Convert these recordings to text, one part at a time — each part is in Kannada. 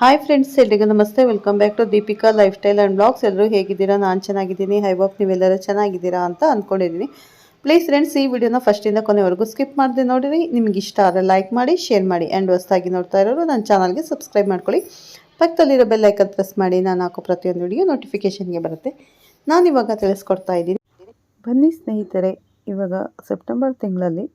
ಹಾಯ್ ಫ್ರೆಂಡ್ಸ್ ಎಲ್ರಿಗೂ ನಮಸ್ತೆ. Welcome back to Deepika lifestyle and blogs ಎಲ್ಲರೂ ಹೇಗಿದ್ದೀರಾ? ನಾನು ಚೆನ್ನಾಗಿದ್ದೀನಿ. ಹೈ ಬಾಪ್ ನೀವೆಲ್ಲರೂ ಚೆನ್ನಾಗಿದ್ದೀರಾ ಅಂತ ಅಂದ್ಕೊಂಡಿದ್ದೀನಿ ಪ್ಲೀಸ್ ಫ್ರೆಂಡ್ಸ್ ಈ ವಿಡಿಯೋನ ಫಸ್ಟಿಂದ ಕೊನೆವರೆಗೂ ಸ್ಕಿಪ್ ಮಾಡಿದೆ ನೋಡಿರಿ. ನಿಮ್ಗೆ ಇಷ್ಟ ಆದರೆ ಲೈಕ್ ಮಾಡಿ ಶೇರ್ ಮಾಡಿ ಆ್ಯಂಡ್ ಹೊಸದಾಗಿ ನೋಡ್ತಾ ಇರೋರು ನನ್ನ ಚಾನಲ್ಗೆ ಸಬ್ಸ್ಕ್ರೈಬ್ ಮಾಡ್ಕೊಳ್ಳಿ. ಪಕ್ಕದಲ್ಲಿರೋ ಬೆಲ್ ಐಕನ್ ಪ್ರೆಸ್ ಮಾಡಿ, ನಾನು ಹಾಕೋ ಪ್ರತಿಯೊಂದು ವಿಡಿಯೋ ನೋಟಿಫಿಕೇಷನ್ಗೆ ಬರುತ್ತೆ. ನಾನು ಇವಾಗ ತಿಳಿಸ್ಕೊಡ್ತಾ ಇದ್ದೀನಿ. ಬನ್ನಿ ಸ್ನೇಹಿತರೆ, ಇವಾಗ ಸೆಪ್ಟೆಂಬರ್ ತಿಂಗಳಲ್ಲಿ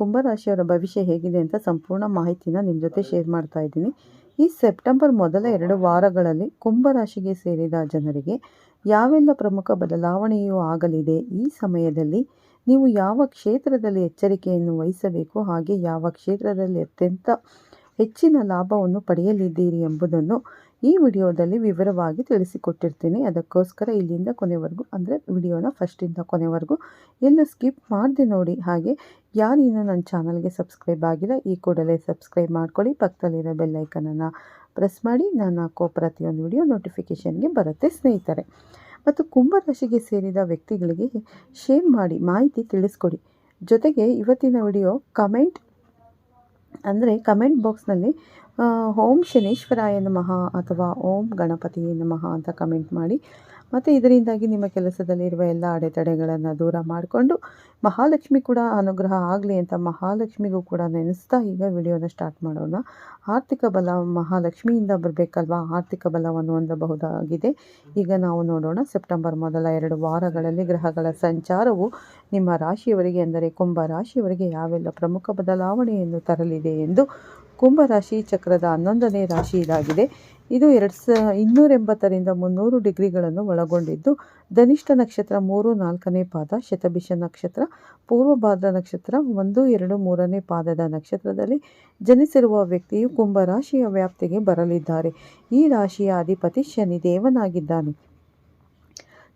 ಕುಂಭರಾಶಿಯವರ ಭವಿಷ್ಯ ಹೇಗಿದೆ ಅಂತ ಸಂಪೂರ್ಣ ಮಾಹಿತಿನ ನಿಮ್ಮ ಜೊತೆ ಶೇರ್ ಮಾಡ್ತಾ ಇದ್ದೀನಿ. ಈ ಸೆಪ್ಟೆಂಬರ್ ಮೊದಲ ಎರಡು ವಾರಗಳಲ್ಲಿ ಕುಂಭರಾಶಿಗೆ ಸೇರಿದ ಜನರಿಗೆ ಯಾವೆಲ್ಲ ಪ್ರಮುಖ ಬದಲಾವಣೆಯೂ ಆಗಲಿದೆ? ಈ ಸಮಯದಲ್ಲಿ ನೀವು ಯಾವ ಕ್ಷೇತ್ರದಲ್ಲಿ ಎಚ್ಚರಿಕೆಯನ್ನು ವಹಿಸಬೇಕು? ಹಾಗೆ ಯಾವ ಕ್ಷೇತ್ರದಲ್ಲಿ ಅತ್ಯಂತ ಹೆಚ್ಚಿನ ಲಾಭವನ್ನು ಪಡೆಯಲಿದ್ದೀರಿ ಎಂಬುದನ್ನು ಈ ವಿಡಿಯೋದಲ್ಲಿ ವಿವರವಾಗಿ ತಿಳಿಸಿಕೊಟ್ಟಿರ್ತೀನಿ. ಅದಕ್ಕೋಸ್ಕರ ಇಲ್ಲಿಂದ ಕೊನೆವರೆಗೂ, ಅಂದರೆ ವಿಡಿಯೋನ ಫಸ್ಟಿಂದ ಕೊನೆವರೆಗೂ ಎಲ್ಲೂ ಸ್ಕಿಪ್ ಮಾಡದೆ ನೋಡಿ. ಹಾಗೆ ಯಾರಿನ್ನೂ ನನ್ನ ಚಾನಲ್ಗೆ ಸಬ್ಸ್ಕ್ರೈಬ್ ಆಗಿಲ್ಲ, ಈ ಕೂಡಲೇ ಸಬ್ಸ್ಕ್ರೈಬ್ ಮಾಡ್ಕೊಳ್ಳಿ. ಪಕ್ಕದಲ್ಲಿರೋ ಬೆಲ್ಲೈಕನನ್ನು ಪ್ರೆಸ್ ಮಾಡಿ ನಾನು ಹಾಕೋ ಪ್ರತಿಯೊಂದು ವಿಡಿಯೋ ನೋಟಿಫಿಕೇಷನ್ಗೆ ಬರುತ್ತೆ ಸ್ನೇಹಿತರೆ. ಮತ್ತು ಕುಂಭರಾಶಿಗೆ ಸೇರಿದ ವ್ಯಕ್ತಿಗಳಿಗೆ ಶೇರ್ ಮಾಡಿ, ಮಾಹಿತಿ ತಿಳಿಸ್ಕೊಡಿ. ಜೊತೆಗೆ ಇವತ್ತಿನ ವಿಡಿಯೋ ಕಮೆಂಟ್ ಅಂದರೆ ಕಮೆಂಟ್ ಬಾಕ್ಸ್ನಲ್ಲಿ ಓಂ ಶನೇಶ್ವರಾಯ ನಮಃ ಅಥವಾ ಓಂ ಗಣಪತಿ ನಮಃ ಅಂತ ಕಮೆಂಟ್ ಮಾಡಿ. ಮತ್ತು ಇದರಿಂದಾಗಿ ನಿಮ್ಮ ಕೆಲಸದಲ್ಲಿರುವ ಎಲ್ಲ ಅಡೆತಡೆಗಳನ್ನು ದೂರ ಮಾಡಿಕೊಂಡು ಮಹಾಲಕ್ಷ್ಮಿ ಕೂಡ ಅನುಗ್ರಹ ಆಗಲಿ ಅಂತ ಮಹಾಲಕ್ಷ್ಮಿಗೂ ಕೂಡ ನೆನೆಸ್ತಾ ಈಗ ವಿಡಿಯೋನ ಸ್ಟಾರ್ಟ್ ಮಾಡೋಣ. ಆರ್ಥಿಕ ಬಲ ಮಹಾಲಕ್ಷ್ಮಿಯಿಂದ ಬರಬೇಕಲ್ವಾ? ಆರ್ಥಿಕ ಬಲವನ್ನು ಹೊಂದಬಹುದಾಗಿದೆ. ಈಗ ನಾವು ನೋಡೋಣ ಸೆಪ್ಟೆಂಬರ್ ಮೊದಲ ಎರಡು ವಾರಗಳಲ್ಲಿ ಗ್ರಹಗಳ ಸಂಚಾರವು ನಿಮ್ಮ ರಾಶಿಯವರಿಗೆ ಅಂದರೆ ಕುಂಭ ರಾಶಿಯವರಿಗೆ ಯಾವೆಲ್ಲ ಪ್ರಮುಖ ಬದಲಾವಣೆಯನ್ನು ತರಲಿದೆ ಎಂದು ಕುಂಭರಾಶಿ ಚಕ್ರದ ಹನ್ನೊಂದನೇ ರಾಶಿ ಇದಾಗಿದೆ ಇದು ಎರಡು ಸ, ಇನ್ನೂರ ಎಂಬತ್ತರಿಂದ ಮುನ್ನೂರು ಡಿಗ್ರಿಗಳನ್ನು ಒಳಗೊಂಡಿದ್ದು, ಧನಿಷ್ಠ ನಕ್ಷತ್ರ ಮೂರು, ನಾಲ್ಕನೇ ಪಾದ, ಶತಭಿಷ ನಕ್ಷತ್ರ, ಪೂರ್ವಭಾದ್ರ ನಕ್ಷತ್ರ ಒಂದು, ಎರಡು, ಮೂರನೇ ಪಾದದ ನಕ್ಷತ್ರದಲ್ಲಿ ಜನಿಸಿರುವ ವ್ಯಕ್ತಿಯು ಕುಂಭರಾಶಿಯ ವ್ಯಾಪ್ತಿಗೆ ಬರಲಿದ್ದಾರೆ. ಈ ರಾಶಿಯ ಅಧಿಪತಿ ಶನಿದೇವನಾಗಿದ್ದಾನೆ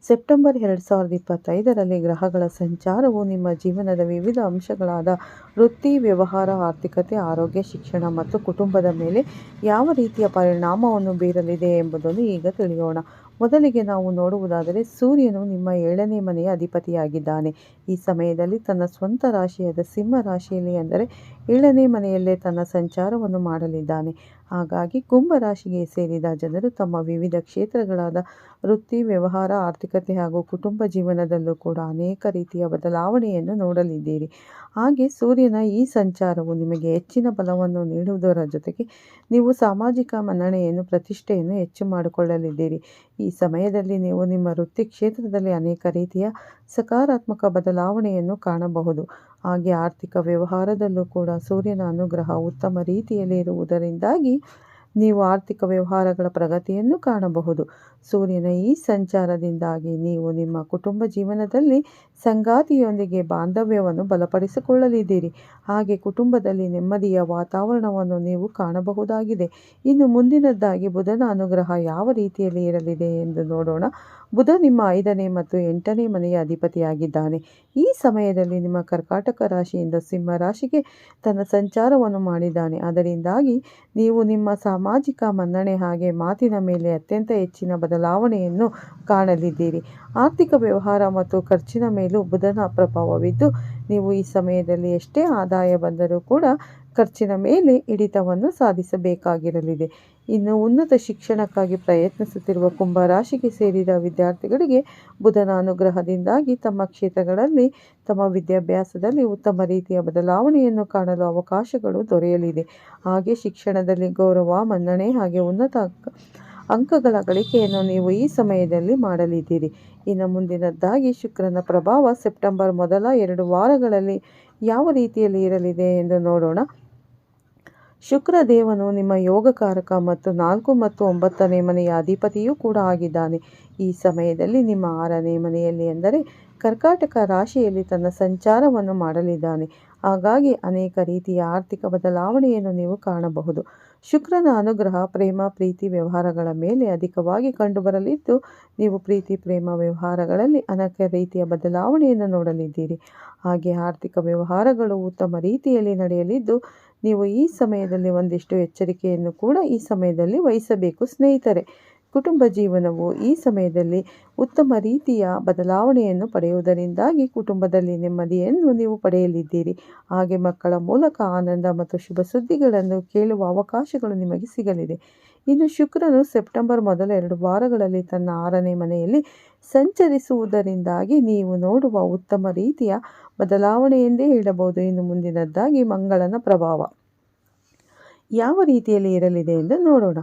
ಸೆಪ್ಟೆಂಬರ್ ಎರಡು ಸಾವಿರದ ಇಪ್ಪತ್ತೈದರಲ್ಲಿ ಗ್ರಹಗಳ ಸಂಚಾರವು ನಿಮ್ಮ ಜೀವನದ ವಿವಿಧ ಅಂಶಗಳಾದ ವೃತ್ತಿ, ವ್ಯವಹಾರ, ಆರ್ಥಿಕತೆ, ಆರೋಗ್ಯ, ಶಿಕ್ಷಣ ಮತ್ತು ಕುಟುಂಬದ ಮೇಲೆ ಯಾವ ರೀತಿಯ ಪರಿಣಾಮವನ್ನು ಬೀರಲಿದೆ ಎಂಬುದನ್ನು ಈಗ ತಿಳಿಯೋಣ. ಮೊದಲಿಗೆ ನಾವು ನೋಡುವುದಾದರೆ ಸೂರ್ಯನು ನಿಮ್ಮ ಏಳನೇ ಮನೆಯ ಅಧಿಪತಿಯಾಗಿದ್ದಾನೆ. ಈ ಸಮಯದಲ್ಲಿ ತನ್ನ ಸ್ವಂತ ರಾಶಿಯಾದ ಸಿಂಹ ರಾಶಿಯಲ್ಲಿ ಅಂದರೆ ಏಳನೇ ಮನೆಯಲ್ಲೇ ತನ್ನ ಸಂಚಾರವನ್ನು ಮಾಡಲಿದ್ದಾನೆ. ಹಾಗಾಗಿ ಕುಂಭ ರಾಶಿಗೆ ಸೇರಿದ ಜನರು ತಮ್ಮ ವಿವಿಧ ಕ್ಷೇತ್ರಗಳಾದ ವೃತ್ತಿ, ವ್ಯವಹಾರ, ಆರ್ಥಿಕತೆ ಹಾಗೂ ಕುಟುಂಬ ಜೀವನದಲ್ಲೂ ಕೂಡ ಅನೇಕ ರೀತಿಯ ಬದಲಾವಣೆಯನ್ನು ನೋಡಲಿದ್ದೀರಿ. ಹಾಗೆ ಸೂರ್ಯನ ಈ ಸಂಚಾರವು ನಿಮಗೆ ಹೆಚ್ಚಿನ ಬಲವನ್ನು ನೀಡುವುದರ ಜೊತೆಗೆ ನೀವು ಸಾಮಾಜಿಕ ಮನ್ನಣೆಯನ್ನು, ಪ್ರತಿಷ್ಠೆಯನ್ನು ಹೆಚ್ಚು ಮಾಡಿಕೊಳ್ಳಲಿದ್ದೀರಿ. ಈ ಸಮಯದಲ್ಲಿ ನೀವು ನಿಮ್ಮ ವೃತ್ತಿ ಕ್ಷೇತ್ರದಲ್ಲಿ ಅನೇಕ ರೀತಿಯ ಸಕಾರಾತ್ಮಕ ಬದಲಾವಣೆಯನ್ನು ಕಾಣಬಹುದು. ಹಾಗೆ ಆರ್ಥಿಕ ವ್ಯವಹಾರದಲ್ಲೂ ಕೂಡ ಸೂರ್ಯನ ಅನುಗ್ರಹ ಉತ್ತಮ ರೀತಿಯಲ್ಲಿ ಇರುವುದರಿಂದಾಗಿ ನೀವು ಆರ್ಥಿಕ ವ್ಯವಹಾರಗಳ ಪ್ರಗತಿಯನ್ನು ಕಾಣಬಹುದು. ಸೂರ್ಯನ ಈ ಸಂಚಾರದಿಂದಾಗಿ ನೀವು ನಿಮ್ಮ ಕುಟುಂಬ ಜೀವನದಲ್ಲಿ ಸಂಗಾತಿಯೊಂದಿಗೆ ಬಾಂಧವ್ಯವನ್ನು ಬಲಪಡಿಸಿಕೊಳ್ಳಲಿದ್ದೀರಿ. ಹಾಗೆ ಕುಟುಂಬದಲ್ಲಿ ನೆಮ್ಮದಿಯ ವಾತಾವರಣವನ್ನು ನೀವು ಕಾಣಬಹುದಾಗಿದೆ. ಇನ್ನು ಮುಂದಿನದ್ದಾಗಿ ಬುಧನ ಅನುಗ್ರಹ ಯಾವ ರೀತಿಯಲ್ಲಿ ಇರಲಿದೆ ಎಂದು ನೋಡೋಣ. ಬುಧ ನಿಮ್ಮ ಐದನೇ ಮತ್ತು ಎಂಟನೇ ಮನೆಯ ಅಧಿಪತಿಯಾಗಿದ್ದಾನೆ. ಈ ಸಮಯದಲ್ಲಿ ನಿಮ್ಮ ಕರ್ಕಾಟಕ ರಾಶಿಯಿಂದ ಸಿಂಹ ರಾಶಿಗೆ ತನ್ನ ಸಂಚಾರವನ್ನು ಮಾಡಿದ್ದಾನೆ. ಅದರಿಂದಾಗಿ ನೀವು ನಿಮ್ಮ ಸಾಮಾಜಿಕ ಮನ್ನಣೆ ಹಾಗೆ ಮಾತಿನ ಮೇಲೆ ಅತ್ಯಂತ ಹೆಚ್ಚಿನ ಬದಲಾವಣೆಯನ್ನು ಕಾಣಲಿದ್ದೀರಿ. ಆರ್ಥಿಕ ವ್ಯವಹಾರ ಮತ್ತು ಖರ್ಚಿನ ಮೇಲೂ ಬುಧನ ಪ್ರಭಾವವಿದ್ದು, ನೀವು ಈ ಸಮಯದಲ್ಲಿ ಎಷ್ಟೇ ಆದಾಯ ಬಂದರೂ ಕೂಡ ಖರ್ಚಿನ ಮೇಲೆ ಹಿಡಿತವನ್ನು ಸಾಧಿಸಬೇಕಾಗಿರಲಿದೆ. ಇನ್ನು ಉನ್ನತ ಶಿಕ್ಷಣಕ್ಕಾಗಿ ಪ್ರಯತ್ನಿಸುತ್ತಿರುವ ಕುಂಭ ರಾಶಿಗೆ ಸೇರಿದ ವಿದ್ಯಾರ್ಥಿಗಳಿಗೆ ಬುಧನ ಅನುಗ್ರಹದಿಂದಾಗಿ ತಮ್ಮ ಕ್ಷೇತ್ರಗಳಲ್ಲಿ, ತಮ್ಮ ವಿದ್ಯಾಭ್ಯಾಸದಲ್ಲಿ ಉತ್ತಮ ರೀತಿಯ ಬದಲಾವಣೆಯನ್ನು ಕಾಣಲು ಅವಕಾಶಗಳು ದೊರೆಯಲಿದೆ. ಹಾಗೆ ಶಿಕ್ಷಣದಲ್ಲಿ ಗೌರವ, ಮನ್ನಣೆ ಹಾಗೆ ಉನ್ನತ ಅಂಕ ಅಂಕಗಳ ಗಳಿಕೆಯನ್ನು ನೀವು ಈ ಸಮಯದಲ್ಲಿ ಮಾಡಲಿದ್ದೀರಿ. ಇನ್ನು ಮುಂದಿನದ್ದಾಗಿ ಶುಕ್ರನ ಪ್ರಭಾವ ಸೆಪ್ಟೆಂಬರ್ ಮೊದಲ ಎರಡು ವಾರಗಳಲ್ಲಿ ಯಾವ ರೀತಿಯಲ್ಲಿ ಇರಲಿದೆ ಎಂದು ನೋಡೋಣ. ಶುಕ್ರ ದೇವನು ನಿಮ್ಮ ಯೋಗಕಾರಕ ಮತ್ತು ನಾಲ್ಕು ಮತ್ತು ಒಂಬತ್ತನೇ ಮನೆಯ ಅಧಿಪತಿಯೂ ಕೂಡ ಆಗಿದ್ದಾನೆ. ಈ ಸಮಯದಲ್ಲಿ ನಿಮ್ಮ ಆರನೇ ಮನೆಯಲ್ಲಿ ಎಂದರೆ ಕರ್ಕಾಟಕ ರಾಶಿಯಲ್ಲಿ ತನ್ನ ಸಂಚಾರವನ್ನು ಮಾಡಲಿದ್ದಾನೆ. ಹಾಗಾಗಿ ಅನೇಕ ರೀತಿಯ ಆರ್ಥಿಕ ಬದಲಾವಣೆಯನ್ನು ನೀವು ಕಾಣಬಹುದು. ಶುಕ್ರನ ಅನುಗ್ರಹ, ಪ್ರೇಮ, ಪ್ರೀತಿ ವ್ಯವಹಾರಗಳ ಮೇಲೆ ಅಧಿಕವಾಗಿ ಕಂಡುಬರಲಿದ್ದು, ನೀವು ಪ್ರೀತಿ, ಪ್ರೇಮ ವ್ಯವಹಾರಗಳಲ್ಲಿ ಅನೇಕ ರೀತಿಯ ಬದಲಾವಣೆಯನ್ನು ನೋಡಲಿದ್ದೀರಿ. ಹಾಗೆ ಆರ್ಥಿಕ ವ್ಯವಹಾರಗಳು ಉತ್ತಮ ರೀತಿಯಲ್ಲಿ ನಡೆಯಲಿದ್ದು, ನೀವು ಈ ಸಮಯದಲ್ಲಿ ಒಂದಿಷ್ಟು ಎಚ್ಚರಿಕೆಯನ್ನು ಕೂಡ ಈ ಸಮಯದಲ್ಲಿ ವಹಿಸಬೇಕು ಸ್ನೇಹಿತರೆ. ಕುಟುಂಬ ಜೀವನವು ಈ ಸಮಯದಲ್ಲಿ ಉತ್ತಮ ರೀತಿಯ ಬದಲಾವಣೆಯನ್ನು ಪಡೆಯುವುದರಿಂದಾಗಿ ಕುಟುಂಬದಲ್ಲಿ ನೆಮ್ಮದಿಯನ್ನು ನೀವು ಪಡೆಯಲಿದ್ದೀರಿ. ಹಾಗೆ ಮಕ್ಕಳ ಮೂಲಕ ಆನಂದ ಮತ್ತು ಶುಭ ಸುದ್ದಿಗಳನ್ನು ಕೇಳುವ ಅವಕಾಶಗಳು ನಿಮಗೆ ಸಿಗಲಿದೆ. ಇನ್ನು ಶುಕ್ರನು ಸೆಪ್ಟೆಂಬರ್ ಮೊದಲ ಎರಡು ವಾರಗಳಲ್ಲಿ ತನ್ನ ಆರನೇ ಮನೆಯಲ್ಲಿ ಸಂಚರಿಸುವುದರಿಂದಾಗಿ ನೀವು ನೋಡುವ ಉತ್ತಮ ರೀತಿಯ ಬದಲಾವಣೆ ಎಂದೇ ಹೇಳಬಹುದು. ಇನ್ನು ಮುಂದಿನದ್ದಾಗಿ ಮಂಗಳನ ಪ್ರಭಾವ. ಯಾವ ರೀತಿಯಲ್ಲಿ ಇರಲಿದೆ ಎಂದು ನೋಡೋಣ.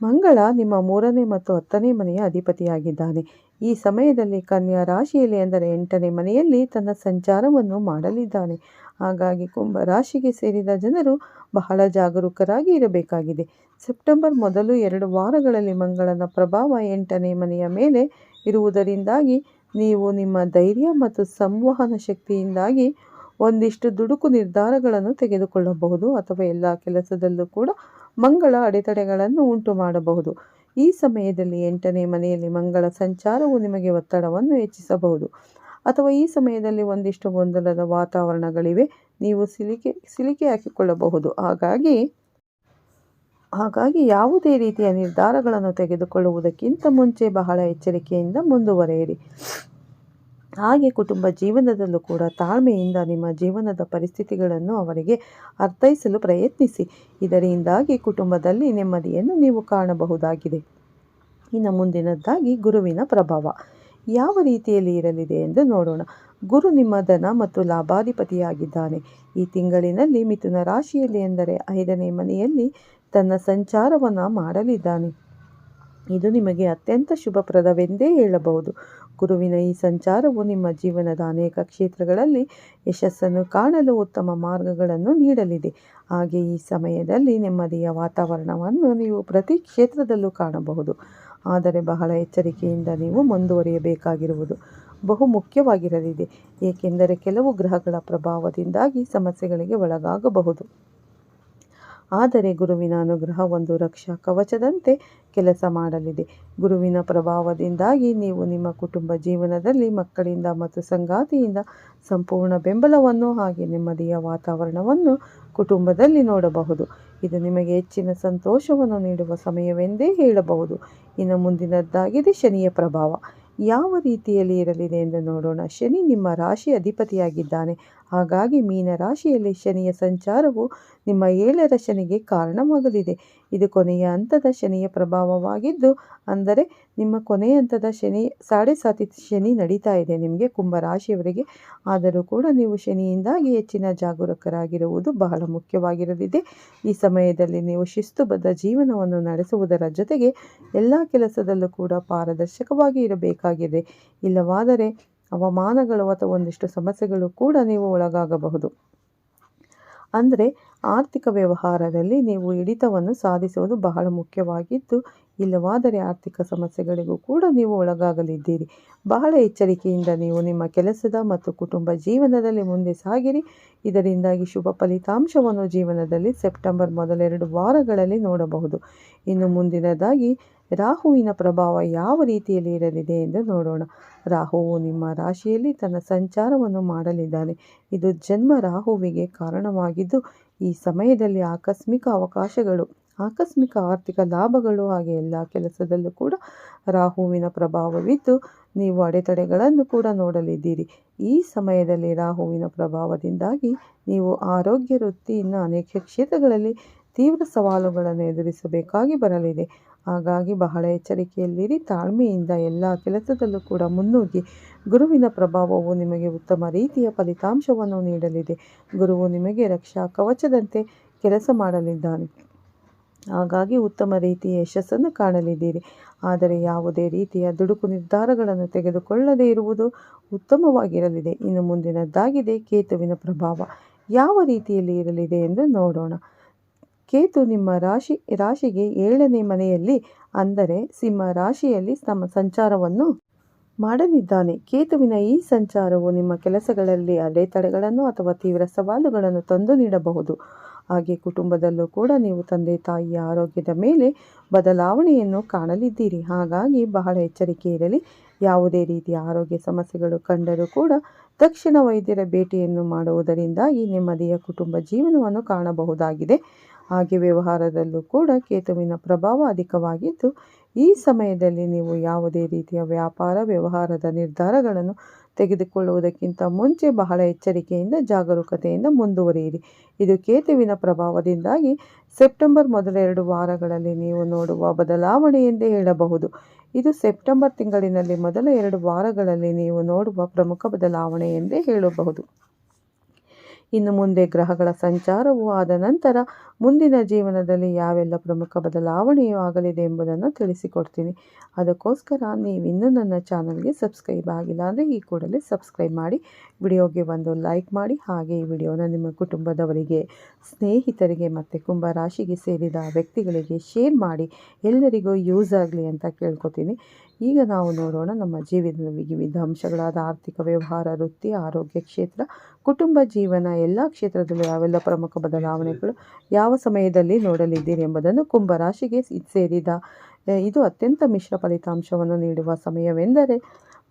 ಮಂಗಳ ನಿಮ್ಮ ಮೂರನೇ ಮತ್ತು ಹತ್ತನೇ ಮನೆಯ ಅಧಿಪತಿಯಾಗಿದ್ದಾನೆ. ಈ ಸಮಯದಲ್ಲಿ ಕನ್ಯಾ ರಾಶಿಯಲ್ಲಿ ಅಂದರೆ ಎಂಟನೇ ಮನೆಯಲ್ಲಿ ತನ್ನ ಸಂಚಾರವನ್ನು ಮಾಡಲಿದ್ದಾನೆ. ಹಾಗಾಗಿ ಕುಂಭ ರಾಶಿಗೆ ಸೇರಿದ ಜನರು ಬಹಳ ಜಾಗರೂಕರಾಗಿ ಇರಬೇಕಾಗಿದೆ. ಸೆಪ್ಟೆಂಬರ್ ಮೊದಲು ಎರಡು ವಾರಗಳಲ್ಲಿ ಮಂಗಳನ ಪ್ರಭಾವ ಎಂಟನೇ ಮನೆಯ ಮೇಲೆ ಇರುವುದರಿಂದಾಗಿ ನೀವು ನಿಮ್ಮ ಧೈರ್ಯ ಮತ್ತು ಸಂವಹನ ಶಕ್ತಿಯಿಂದಾಗಿ ಒಂದಿಷ್ಟು ದುಡುಕು ನಿರ್ಧಾರಗಳನ್ನು ತೆಗೆದುಕೊಳ್ಳಬಹುದು ಅಥವಾ ಎಲ್ಲ ಕೆಲಸದಲ್ಲೂ ಕೂಡ ಮಂಗಳ ಅಡೆತಡೆಗಳನ್ನು ಉಂಟು ಮಾಡಬಹುದು. ಈ ಸಮಯದಲ್ಲಿ ಎಂಟನೇ ಮನೆಯಲ್ಲಿ ಮಂಗಳ ಸಂಚಾರವು ನಿಮಗೆ ಒತ್ತಡವನ್ನು ಹೆಚ್ಚಿಸಬಹುದು. ಅಥವಾ ಈ ಸಮಯದಲ್ಲಿ ಒಂದಿಷ್ಟು ಗೊಂದಲದ ವಾತಾವರಣಗಳಿವೆ. ನೀವು ಸಿಲಿಕೆ ಸಿಲಿಕೆ ಹಾಕಿಕೊಳ್ಳಬಹುದು. ಹಾಗಾಗಿ ಹಾಗಾಗಿ ಯಾವುದೇ ರೀತಿಯ ನಿರ್ಧಾರಗಳನ್ನು ತೆಗೆದುಕೊಳ್ಳುವುದಕ್ಕಿಂತ ಮುಂಚೆ ಬಹಳ ಎಚ್ಚರಿಕೆಯಿಂದ ಮುಂದುವರೆಯಿರಿ. ಹಾಗೆ ಕುಟುಂಬ ಜೀವನದಲ್ಲೂ ಕೂಡ ತಾಳ್ಮೆಯಿಂದ ನಿಮ್ಮ ಜೀವನದ ಪರಿಸ್ಥಿತಿಗಳನ್ನು ಅವರಿಗೆ ಅರ್ಥೈಸಲು ಪ್ರಯತ್ನಿಸಿ. ಇದರಿಂದಾಗಿ ಕುಟುಂಬದಲ್ಲಿ ನೆಮ್ಮದಿಯನ್ನು ನೀವು ಕಾಣಬಹುದಾಗಿದೆ. ಇನ್ನು ಮುಂದಿನದ್ದಾಗಿ ಗುರುವಿನ ಪ್ರಭಾವ. ಯಾವ ರೀತಿಯಲ್ಲಿ ಇರಲಿದೆ ಎಂದು ನೋಡೋಣ. ಗುರು ನಿಮ್ಮ ಧನ ಮತ್ತು ಲಾಭಾಧಿಪತಿಯಾಗಿದ್ದಾನೆ. ಈ ತಿಂಗಳಿನಲ್ಲಿ ಮಿಥುನ ರಾಶಿಯಲ್ಲಿ ಎಂದರೆ ಐದನೇ ಮನೆಯಲ್ಲಿ ತನ್ನ ಸಂಚಾರವನ್ನು ಮಾಡಲಿದ್ದಾನೆ. ಇದು ನಿಮಗೆ ಅತ್ಯಂತ ಶುಭಪ್ರದವೆಂದೇ ಹೇಳಬಹುದು. ಗುರುವಿನ ಈ ಸಂಚಾರವು ನಿಮ್ಮ ಜೀವನದ ಅನೇಕ ಕ್ಷೇತ್ರಗಳಲ್ಲಿ ಯಶಸ್ಸನ್ನು ಕಾಣಲು ಉತ್ತಮ ಮಾರ್ಗಗಳನ್ನು ನೀಡಲಿದೆ. ಹಾಗೆ ಈ ಸಮಯದಲ್ಲಿ ನೆಮ್ಮದಿಯ ವಾತಾವರಣವನ್ನು ನೀವು ಪ್ರತಿ ಕ್ಷೇತ್ರದಲ್ಲೂ ಕಾಣಬಹುದು. ಆದರೆ ಬಹಳ ಎಚ್ಚರಿಕೆಯಿಂದ ನೀವು ಮುಂದುವರಿಯಬೇಕಾಗಿರುವುದು ಬಹು ಮುಖ್ಯವಾಗಿರಲಿದೆ. ಏಕೆಂದರೆ ಕೆಲವು ಗ್ರಹಗಳ ಪ್ರಭಾವದಿಂದಾಗಿ ಸಮಸ್ಯೆಗಳಿಗೆ ಒಳಗಾಗಬಹುದು. ಆದರೆ ಗುರುವಿನ ಅನುಗ್ರಹ ಒಂದು ರಕ್ಷಾ ಕವಚದಂತೆ ಕೆಲಸ ಮಾಡಲಿದೆ. ಗುರುವಿನ ಪ್ರಭಾವದಿಂದಾಗಿ ನೀವು ನಿಮ್ಮ ಕುಟುಂಬ ಜೀವನದಲ್ಲಿ ಮಕ್ಕಳಿಂದ ಮತ್ತು ಸಂಗಾತಿಯಿಂದ ಸಂಪೂರ್ಣ ಬೆಂಬಲವನ್ನು ಹಾಗೆ ನೆಮ್ಮದಿಯ ವಾತಾವರಣವನ್ನು ಕುಟುಂಬದಲ್ಲಿ ನೋಡಬಹುದು. ಇದು ನಿಮಗೆ ಹೆಚ್ಚಿನ ಸಂತೋಷವನ್ನು ನೀಡುವ ಸಮಯವೆಂದೇ ಹೇಳಬಹುದು. ಇನ್ನು ಮುಂದಿನದ್ದಾಗಿದೆ ಶನಿಯ ಪ್ರಭಾವ. ಯಾವ ರೀತಿಯಲ್ಲಿ ಇರಲಿದೆ ಎಂದು ನೋಡೋಣ. ಶನಿ ನಿಮ್ಮ ರಾಶಿ ಅಧಿಪತಿಯಾಗಿದ್ದಾನೆ. ಹಾಗಾಗಿ ಮೀನ ರಾಶಿಯಲ್ಲಿ ಶನಿಯ ಸಂಚಾರವು ನಿಮ್ಮ ಏಳರ ಶನಿಗೆ ಕಾರಣವಾಗಲಿದೆ. ಇದು ಕೊನೆಯ ಹಂತದ ಶನಿಯ ಪ್ರಭಾವವಾಗಿದ್ದು, ಅಂದರೆ ನಿಮ್ಮ ಕೊನೆಯ ಹಂತದ ಶನಿ, ಸಾಡೆ ಸಾತಿ ಶನಿ ನಡೀತಾ ಇದೆ ನಿಮಗೆ ಕುಂಭ ರಾಶಿಯವರಿಗೆ. ಆದರೂ ಕೂಡ ನೀವು ಶನಿಯಿಂದಾಗಿ ಹೆಚ್ಚಿನ ಜಾಗರೂಕರಾಗಿರುವುದು ಬಹಳ ಮುಖ್ಯವಾಗಿರಲಿದೆ. ಈ ಸಮಯದಲ್ಲಿ ನೀವು ಶಿಸ್ತುಬದ್ಧ ಜೀವನವನ್ನು ನಡೆಸುವುದರ ಜೊತೆಗೆ ಎಲ್ಲ ಕೆಲಸದಲ್ಲೂ ಕೂಡ ಪಾರದರ್ಶಕವಾಗಿ ಇರಬೇಕಾಗಿದೆ. ಇಲ್ಲವಾದರೆ ಅವಮಾನಗಳು ಅಥವಾ ಒಂದಿಷ್ಟು ಸಮಸ್ಯೆಗಳು ಕೂಡ ನೀವು ಒಳಗಾಗಬಹುದು. ಅಂದರೆ ಆರ್ಥಿಕ ವ್ಯವಹಾರದಲ್ಲಿ ನೀವು ಹಿಡಿತವನ್ನು ಸಾಧಿಸುವುದು ಬಹಳ ಮುಖ್ಯವಾಗಿದ್ದು, ಇಲ್ಲವಾದರೆ ಆರ್ಥಿಕ ಸಮಸ್ಯೆಗಳಿಗೂ ಕೂಡ ನೀವು ಒಳಗಾಗಲಿದ್ದೀರಿ. ಬಹಳ ಎಚ್ಚರಿಕೆಯಿಂದ ನೀವು ನಿಮ್ಮ ಕೆಲಸದ ಮತ್ತು ಕುಟುಂಬ ಜೀವನದಲ್ಲಿ ಮುಂದೆ ಸಾಗಿರಿ. ಇದರಿಂದಾಗಿ ಶುಭ ಫಲಿತಾಂಶವನ್ನು ಜೀವನದಲ್ಲಿ ಸೆಪ್ಟೆಂಬರ್ ಮೊದಲೆರಡು ವಾರಗಳಲ್ಲಿ ನೋಡಬಹುದು. ಇನ್ನು ಮುಂದಿನದಾಗಿ ರಾಹುವಿನ ಪ್ರಭಾವ ಯಾವ ರೀತಿಯಲ್ಲಿ ಇರಲಿದೆ ಎಂದು ನೋಡೋಣ. ರಾಹುವು ನಿಮ್ಮ ರಾಶಿಯಲ್ಲಿ ತನ್ನ ಸಂಚಾರವನ್ನು ಮಾಡಲಿದ್ದಾನೆ. ಇದು ಜನ್ಮ ರಾಹುವಿಗೆ ಕಾರಣವಾಗಿದ್ದು, ಈ ಸಮಯದಲ್ಲಿ ಆಕಸ್ಮಿಕ ಅವಕಾಶಗಳು, ಆಕಸ್ಮಿಕ ಆರ್ಥಿಕ ಲಾಭಗಳು ಹಾಗೆ ಎಲ್ಲ ಕೆಲಸದಲ್ಲೂ ಕೂಡ ರಾಹುವಿನ ಪ್ರಭಾವವಿದ್ದು, ನೀವು ಅಡೆತಡೆಗಳನ್ನು ಕೂಡ ನೋಡಲಿದ್ದೀರಿ. ಈ ಸಮಯದಲ್ಲಿ ರಾಹುವಿನ ಪ್ರಭಾವದಿಂದಾಗಿ ನೀವು ಆರೋಗ್ಯ ವೃತ್ತಿಯನ್ನು ಅನೇಕ ಕ್ಷೇತ್ರಗಳಲ್ಲಿ ತೀವ್ರ ಸವಾಲುಗಳನ್ನು ಎದುರಿಸಬೇಕಾಗಿ ಬರಲಿದೆ. ಹಾಗಾಗಿ ಬಹಳ ಎಚ್ಚರಿಕೆಯಲ್ಲಿರಿ ತಾಳ್ಮೆಯಿಂದ ಎಲ್ಲ ಕೆಲಸದಲ್ಲೂ ಕೂಡ ಮುನ್ನುಗ್ಗಿ. ಗುರುವಿನ ಪ್ರಭಾವವು ನಿಮಗೆ ಉತ್ತಮ ರೀತಿಯ ಫಲಿತಾಂಶವನ್ನು ನೀಡಲಿದೆ. ಗುರುವು ನಿಮಗೆ ರಕ್ಷಾ ಕವಚದಂತೆ ಕೆಲಸ ಮಾಡಲಿದ್ದಾನೆ. ಹಾಗಾಗಿ ಉತ್ತಮ ರೀತಿಯ ಯಶಸ್ಸನ್ನು ಕಾಣಲಿದ್ದೀರಿ. ಆದರೆ ಯಾವುದೇ ರೀತಿಯ ದುಡುಕು ನಿರ್ಧಾರಗಳನ್ನು ತೆಗೆದುಕೊಳ್ಳದೇ ಇರುವುದು ಉತ್ತಮವಾಗಿರಲಿದೆ. ಇನ್ನು ಮುಂದಿನದ್ದಾಗಿದೆ ಕೇತುವಿನ ಪ್ರಭಾವ. ಯಾವ ರೀತಿಯಲ್ಲಿ ಇರಲಿದೆ ಎಂದು ನೋಡೋಣ. ಕೇತು ನಿಮ್ಮ ರಾಶಿ, ರಾಶಿಗೆ ಏಳನೇ ಮನೆಯಲ್ಲಿ, ಅಂದರೆ ಸಿಂಹ ರಾಶಿಯಲ್ಲಿ ತಮ್ಮ ಸಂಚಾರವನ್ನು ಮಾಡಲಿದ್ದಾನೆ. ಕೇತುವಿನ ಈ ಸಂಚಾರವು ನಿಮ್ಮ ಕೆಲಸಗಳಲ್ಲಿ ಅಡೆತಡೆಗಳನ್ನು ಅಥವಾ ತೀವ್ರ ಸವಾಲುಗಳನ್ನು ತಂದು ನೀಡಬಹುದು. ಹಾಗೆ ಕುಟುಂಬದಲ್ಲೂ ಕೂಡ ನೀವು ತಂದೆ ತಾಯಿಯ ಆರೋಗ್ಯದ ಮೇಲೆ ಬದಲಾವಣೆಯನ್ನು ಕಾಣಲಿದ್ದೀರಿ. ಹಾಗಾಗಿ ಬಹಳ ಎಚ್ಚರಿಕೆ ಇರಲಿ ಯಾವುದೇ ರೀತಿಯ ಆರೋಗ್ಯ ಸಮಸ್ಯೆಗಳು ಕಂಡರೂ ಕೂಡ ತಕ್ಷಣ ವೈದ್ಯರ ಭೇಟಿಯನ್ನು ಮಾಡುವುದರಿಂದಾಗಿ ನೆಮ್ಮದಿಯ ಕುಟುಂಬ ಜೀವನವನ್ನು ಕಾಣಬಹುದಾಗಿದೆ. ಹಾಗೆ ವ್ಯವಹಾರದಲ್ಲೂ ಕೂಡ ಕೇತುವಿನ ಪ್ರಭಾವ ಅಧಿಕವಾಗಿದ್ದು, ಈ ಸಮಯದಲ್ಲಿ ನೀವು ಯಾವುದೇ ರೀತಿಯ ವ್ಯಾಪಾರ, ವ್ಯವಹಾರದ ನಿರ್ಧಾರಗಳನ್ನು ತೆಗೆದುಕೊಳ್ಳುವುದಕ್ಕಿಂತ ಮುಂಚೆ ಬಹಳ ಎಚ್ಚರಿಕೆಯಿಂದ ಜಾಗರೂಕತೆಯಿಂದ ಮುಂದುವರಿಯಿರಿ. ಇದು ಕೇತುವಿನ ಪ್ರಭಾವದಿಂದಾಗಿ ಸೆಪ್ಟೆಂಬರ್ ಮೊದಲ ಎರಡು ವಾರಗಳಲ್ಲಿ ನೀವು ನೋಡುವ ಬದಲಾವಣೆ ಎಂದೇ ಹೇಳಬಹುದು. ಇದು ಸೆಪ್ಟೆಂಬರ್ ತಿಂಗಳಿನಲ್ಲಿ ಮೊದಲ ಎರಡು ವಾರಗಳಲ್ಲಿ ನೀವು ನೋಡುವ ಪ್ರಮುಖ ಬದಲಾವಣೆ ಎಂದೇ ಹೇಳಬಹುದು. ಇನ್ನು ಮುಂದೆ ಗ್ರಹಗಳ ಸಂಚಾರವೂ ಆದ ನಂತರ ಮುಂದಿನ ಜೀವನದಲ್ಲಿ ಯಾವೆಲ್ಲ ಪ್ರಮುಖ ಬದಲಾವಣೆಯೂ ಆಗಲಿದೆ ಎಂಬುದನ್ನು ತಿಳಿಸಿಕೊಡ್ತೀನಿ. ಅದಕ್ಕೋಸ್ಕರ ನೀವು ಇನ್ನೂ ನನ್ನ ಚಾನಲ್ಗೆ ಸಬ್ಸ್ಕ್ರೈಬ್ ಆಗಿಲ್ಲ ಅಂದರೆ ಈ ಕೂಡಲೇ ಸಬ್ಸ್ಕ್ರೈಬ್ ಮಾಡಿ, ವಿಡಿಯೋಗೆ ಒಂದು ಲೈಕ್ ಮಾಡಿ, ಹಾಗೆ ಈ ವಿಡಿಯೋನ ನಿಮ್ಮ ಕುಟುಂಬದವರಿಗೆ, ಸ್ನೇಹಿತರಿಗೆ ಮತ್ತು ಕುಂಭ ರಾಶಿಗೆ ಸೇರಿದ ವ್ಯಕ್ತಿಗಳಿಗೆ ಶೇರ್ ಮಾಡಿ, ಎಲ್ಲರಿಗೂ ಯೂಸ್ ಆಗಲಿ ಅಂತ ಕೇಳ್ಕೊತೀನಿ. ಈಗ ನಾವು ನೋಡೋಣ ನಮ್ಮ ಜೀವನದ ವಿವಿಧ ಅಂಶಗಳಾದ ಆರ್ಥಿಕ ವ್ಯವಹಾರ, ವೃತ್ತಿ, ಆರೋಗ್ಯ ಕ್ಷೇತ್ರ, ಕುಟುಂಬ ಜೀವನ, ಎಲ್ಲ ಕ್ಷೇತ್ರದಲ್ಲೂ ಯಾವೆಲ್ಲ ಪ್ರಮುಖ ಬದಲಾವಣೆಗಳು ಯಾವ ಸಮಯದಲ್ಲಿ ನೋಡಲಿದ್ದೀರಿ ಎಂಬುದನ್ನು ಕುಂಭರಾಶಿಗೆ ಸೇರಿದ ಇದು ಅತ್ಯಂತ ಮಿಶ್ರ ಫಲಿತಾಂಶವನ್ನು ನೀಡುವ ಸಮಯವೆಂದರೆ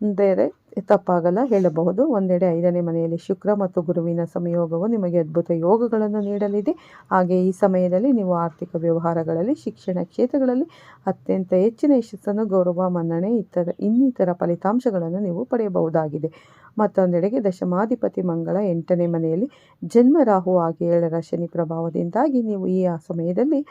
ಅಂದರೆ ತಪ್ಪಾಗಲ್ಲ ಹೇಳಬಹುದು. ಒಂದೆಡೆ ಐದನೇ ಮನೆಯಲ್ಲಿ ಶುಕ್ರ ಮತ್ತು ಗುರುವಿನ ಸಂಯೋಗವು ನಿಮಗೆ ಅದ್ಭುತ ಯೋಗಗಳನ್ನು ನೀಡಲಿದೆ. ಹಾಗೆ ಈ ಸಮಯದಲ್ಲಿ ನೀವು ಆರ್ಥಿಕ ವ್ಯವಹಾರಗಳಲ್ಲಿ, ಶಿಕ್ಷಣ ಕ್ಷೇತ್ರಗಳಲ್ಲಿ ಅತ್ಯಂತ ಹೆಚ್ಚಿನ ಯಶಸ್ಸನ್ನು, ಗೌರವ, ಮನ್ನಣೆ, ಇತರ ಇನ್ನಿತರ ಫಲಿತಾಂಶಗಳನ್ನು ನೀವು ಪಡೆಯಬಹುದಾಗಿದೆ. ಮತ್ತೊಂದೆಡೆಗೆ ದಶಮಾಧಿಪತಿ ಮಂಗಳ ಎಂಟನೇ ಮನೆಯಲ್ಲಿ ಜನ್ಮ ರಾಹು ಆಗಿ ಏಳರ ಶನಿ ಪ್ರಭಾವದಿಂದಾಗಿ ನೀವು ಈ ಆ ಸಮಯದಲ್ಲಿ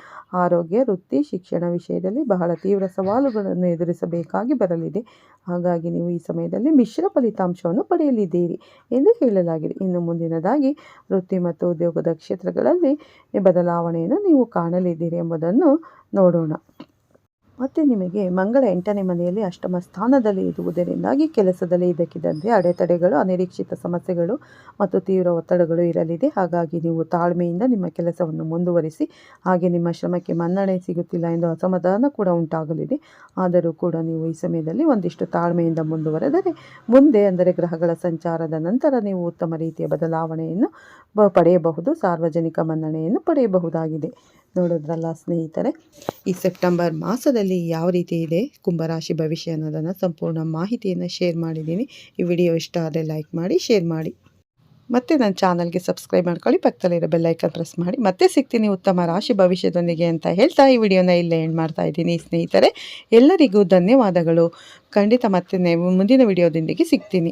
ಆರೋಗ್ಯ, ವೃತ್ತಿ, ಶಿಕ್ಷಣ ವಿಷಯದಲ್ಲಿ ಬಹಳ ತೀವ್ರ ಸವಾಲುಗಳನ್ನು ಎದುರಿಸಬೇಕಾಗಿ ಬರಲಿದೆ. ಹಾಗಾಗಿ ನೀವು ಈ ಸಮಯದಲ್ಲಿ ಮಿಶ್ರ ಫಲಿತಾಂಶವನ್ನು ಪಡೆಯಲಿದ್ದೀರಿ ಎಂದು ಹೇಳಲಾಗಿದೆ. ಇನ್ನು ಮುಂದಿನದಾಗಿ ವೃತ್ತಿ ಮತ್ತು ಉದ್ಯೋಗದ ಕ್ಷೇತ್ರಗಳಲ್ಲಿ ಬದಲಾವಣೆಯನ್ನು ನೀವು ಕಾಣಲಿದ್ದೀರಿ ಎಂಬುದನ್ನು ನೋಡೋಣ. ಮತ್ತು ನಿಮಗೆ ಮಂಗಳ ಎಂಟನೇ ಮನೆಯಲ್ಲಿ ಅಷ್ಟಮ ಸ್ಥಾನದಲ್ಲಿ ಇರುವುದರಿಂದಾಗಿ ಕೆಲಸದಲ್ಲಿ ಇದ್ದಕ್ಕಿದ್ದಂತೆ ಅಡೆತಡೆಗಳು, ಅನಿರೀಕ್ಷಿತ ಸಮಸ್ಯೆಗಳು ಮತ್ತು ತೀವ್ರ ಒತ್ತಡಗಳು ಇರಲಿದೆ. ಹಾಗಾಗಿ ನೀವು ತಾಳ್ಮೆಯಿಂದ ನಿಮ್ಮ ಕೆಲಸವನ್ನು ಮುಂದುವರಿಸಿ, ಹಾಗೆ ನಿಮ್ಮ ಶ್ರಮಕ್ಕೆ ಮನ್ನಣೆ ಸಿಗುತ್ತಿಲ್ಲ ಎಂದು ಅಸಮಾಧಾನ ಕೂಡ ಉಂಟಾಗಲಿದೆ. ಆದರೂ ಕೂಡ ನೀವು ಈ ಸಮಯದಲ್ಲಿ ಒಂದಿಷ್ಟು ತಾಳ್ಮೆಯಿಂದ ಮುಂದುವರೆದರೆ, ಮುಂದೆ ಅಂದರೆ ಗ್ರಹಗಳ ಸಂಚಾರದ ನಂತರ ನೀವು ಉತ್ತಮ ರೀತಿಯ ಬದಲಾವಣೆಯನ್ನು ಪಡೆಯಬಹುದು, ಸಾರ್ವಜನಿಕ ಮನ್ನಣೆಯನ್ನು ಪಡೆಯಬಹುದಾಗಿದೆ. ನೋಡಿದ್ರಲ್ಲ ಸ್ನೇಹಿತರೆ, ಈ ಸೆಪ್ಟೆಂಬರ್ ಮಾಸದಲ್ಲಿ ಯಾವ ರೀತಿ ಇದೆ ಕುಂಭರಾಶಿ ಭವಿಷ್ಯ ಅನ್ನೋದನ್ನು ಸಂಪೂರ್ಣ ಮಾಹಿತಿಯನ್ನು ಶೇರ್ ಮಾಡಿದ್ದೀನಿ ಈ ವಿಡಿಯೋ ಇಷ್ಟ ಆದರೆ ಲೈಕ್ ಮಾಡಿ ಶೇರ್ ಮಾಡಿ. ಮತ್ತೆ ನನ್ನ ಚಾನಲ್ಗೆ ಸಬ್ಸ್ಕ್ರೈಬ್ ಮಾಡ್ಕೊಳ್ಳಿ, ಪಕ್ಕದಲ್ಲಿರೋ ಬೆಲ್ಲೈಕನ್ ಪ್ರೆಸ್ ಮಾಡಿ. ಮತ್ತೆ ಸಿಗ್ತೀನಿ ಉತ್ತಮ ರಾಶಿ ಭವಿಷ್ಯದೊಂದಿಗೆ ಅಂತ ಹೇಳ್ತಾ ಈ ವಿಡಿಯೋನ ಇಲ್ಲೇ ಎಂಡ್ ಮಾಡ್ತಾ ಇದ್ದೀನಿ ಸ್ನೇಹಿತರೆ. ಎಲ್ಲರಿಗೂ ಧನ್ಯವಾದಗಳು. ಖಂಡಿತ ಮತ್ತೆ ಮುಂದಿನ ವಿಡಿಯೋದೊಂದಿಗೆ ಸಿಗ್ತೀನಿ.